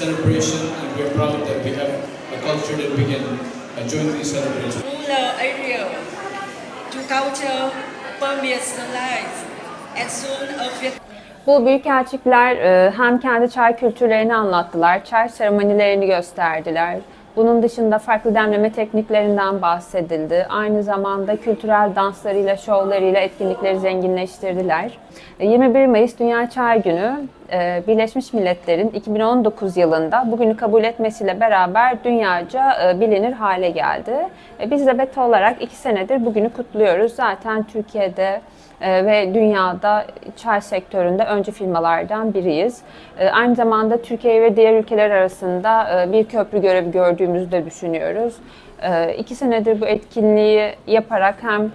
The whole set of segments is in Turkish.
celebration and we are proud that we have a culture that we can uh, join these celebrations. rural area to culture permeates the life and soon Vietnam. Bu büyükelçikler e, hem kendi çay kültürlerini anlattılar, çay seremonilerini gösterdiler. Bunun dışında farklı demleme tekniklerinden bahsedildi. Aynı zamanda kültürel danslarıyla, şovlarıyla etkinlikleri zenginleştirdiler. E, 21 Mayıs Dünya Çay Günü e, Birleşmiş Milletler'in 2019 yılında bugünü kabul etmesiyle beraber dünyaca e, bilinir hale geldi. E, Biz de BETA olarak iki senedir bugünü kutluyoruz. Zaten Türkiye'de e, ve dünyada çay sektöründe öncü firmalardan biriyiz. Aynı zamanda Türkiye ve diğer ülkeler arasında bir köprü görevi gördüğümüzü de düşünüyoruz. İki senedir bu etkinliği yaparak hem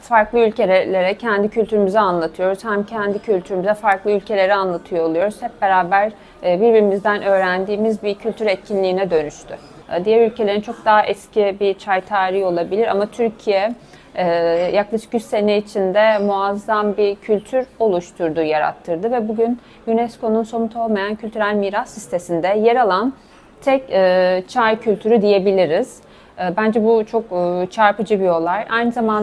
farklı ülkelere kendi kültürümüzü anlatıyoruz hem kendi kültürümüze farklı ülkelere anlatıyor oluyoruz. Hep beraber e, birbirimizden öğrendiğimiz bir kültür etkinliğine dönüştü. E, Diğer ülkelerin çok daha eski bir çay tarihi olabilir ama Türkiye ee, yaklaşık 100 sene içinde muazzam bir kültür oluşturdu, yarattırdı ve bugün UNESCO'nun somut olmayan kültürel miras listesinde yer alan tek e, çay kültürü diyebiliriz. E, bence bu çok e, çarpıcı bir olay. Aynı zamanda